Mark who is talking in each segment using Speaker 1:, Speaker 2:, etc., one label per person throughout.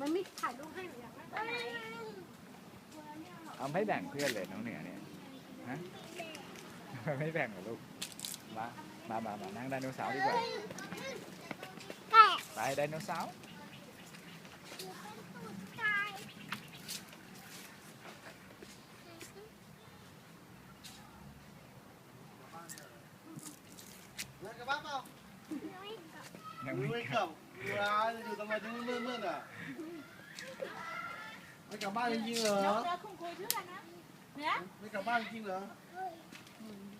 Speaker 1: มันไม่ถ่ายรูปให้หนูอยากได้ตัวไหน
Speaker 2: เอาไม่แบ่งเพื่อนเลยน้องเหนือเนี่ยฮะไม่แบ่งเหรอลูกมามามามานั่งไดโนเสาร์ดีกว่า
Speaker 3: แกะ
Speaker 2: ไปไดโนเสาร์
Speaker 3: ตาย
Speaker 4: เลิกกับบ้านเปล่า
Speaker 2: ยัง
Speaker 4: ไม่
Speaker 2: ไม่
Speaker 4: ก
Speaker 2: กลั
Speaker 4: ลั
Speaker 2: บ บ
Speaker 4: เวลาอยู่ทำไมถึงมืดมืดๆอะไม่กลับบ้านจริงๆเหรอ
Speaker 1: เดี๋ยวคุณครูชื่ออะไรนะเนี่ย
Speaker 4: ไม่กลับบ้านจริงๆเหรอ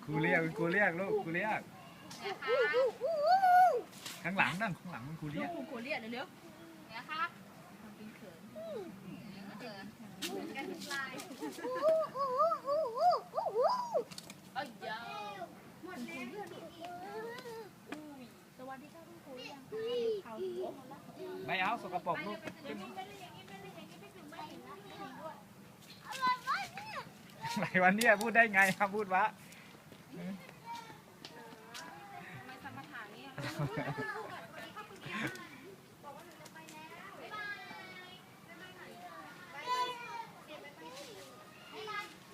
Speaker 2: ครูเรียกครูเรียกลูกครูเรียกข้างหลังนั่งข้างหลังมันครูเรียก
Speaker 1: คุณครูเรียกเร็ว
Speaker 5: นะคะทำเป็นเขินเขินเหมือนกันทุกลายเอ้ยเยอะ
Speaker 1: ๆหมดแล้วสวัสดีค่ะคุณครูยังเขาหัวหมดแล้ว
Speaker 2: ไม่เอาสกปรกลูก
Speaker 1: อย่างนี้ไม่ได้อย่างนี้ไม่ได้อย่างนี้ไม่ถึงไม่เห็นนะไม่เห็นด้วย
Speaker 3: อะไรวะเนี่ย
Speaker 2: อะไรวันนี้พูดได้ไงครับพูดวะ
Speaker 5: ทำไมสมถะเนี่ย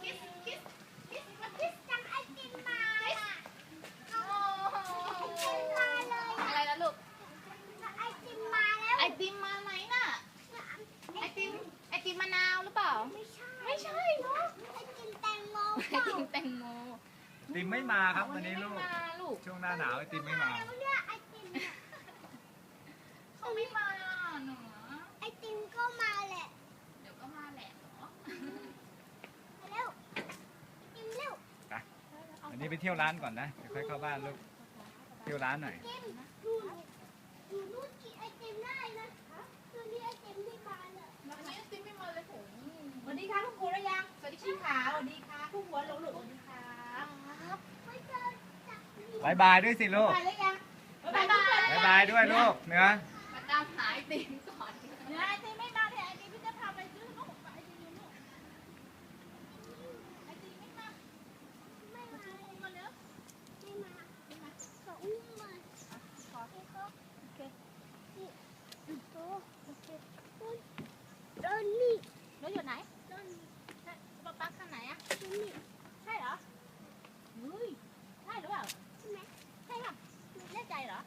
Speaker 3: คิสคิสคิสมาคิสจังไอติมมาอะ
Speaker 5: โอ้โห
Speaker 3: มาเลย
Speaker 5: อะไรนะลูก
Speaker 3: ไอติมมาแล้ว
Speaker 5: ไอติมมาไหมน่ะ ไอติม ไอติมมะนาวหรือเปล่า
Speaker 3: ไม่ใช่
Speaker 5: ไม่ใช่เนาะ
Speaker 3: ไอติมแตงโม
Speaker 5: ไอติมแตงโม
Speaker 2: ติมไม่มาครับวันนี้ลูก
Speaker 5: ไม่มาลูก
Speaker 2: ช่วงหน้าหนาวไอติมไม่มา
Speaker 3: แล้วเนี่ยไอติมเนี่ย
Speaker 5: เขาไม่มาหนู
Speaker 3: ไอติมก็มาแหละ
Speaker 5: เดี๋ยวก็มาแหละเนาะ
Speaker 3: เร็วติมเร็ว
Speaker 2: วันนี้ไปเที่ยวร้านก่อนนะเดี๋ยวค่อยเข้าบ้านลูก เที่ยวร้านหน่อย
Speaker 3: ติมดูดูนู่นกินไอติมได้นะตัวนี้ไอติมไม่มา บบา
Speaker 2: ยบายด้วยสิลูก
Speaker 1: ไปแล้วยังไปบาย
Speaker 2: บายบายด้วยลูกเนื้อ
Speaker 5: มาตามหาไอติมก่อน
Speaker 1: เนี่ยไอติมไม่มาเลยไอติมพี่จะพาไปซื้อลูกไอติมอยู่ลูกไอติมไม่มา
Speaker 3: ไม่มาเลย
Speaker 1: มาเร็ว
Speaker 3: ไม่มาขออุ้มมาขอให้เขา
Speaker 1: โอเค
Speaker 3: นี่โตโอเคอุ้ยโดนนี่
Speaker 1: แล้วอยู่ไหน
Speaker 3: โดนนี่
Speaker 1: ใช่ป๊าป๊าข้างไหนอะ
Speaker 3: โดนนี่
Speaker 1: ใช่เหรอเฮ้ยใช่หรือเปล่า
Speaker 3: ใช่ไหม
Speaker 1: ใช่ป่ะแน่ใจเหรอ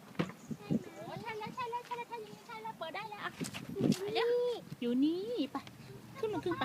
Speaker 3: ใช่ไหม
Speaker 1: โอ้ใช่แล้วใช่แล้วใช่แล้วใช่แล้วใช่แล้ว เปิดได้แล้วอะ
Speaker 3: นี่
Speaker 1: อยู่นี่ไปขึ้นมาขึ้นไป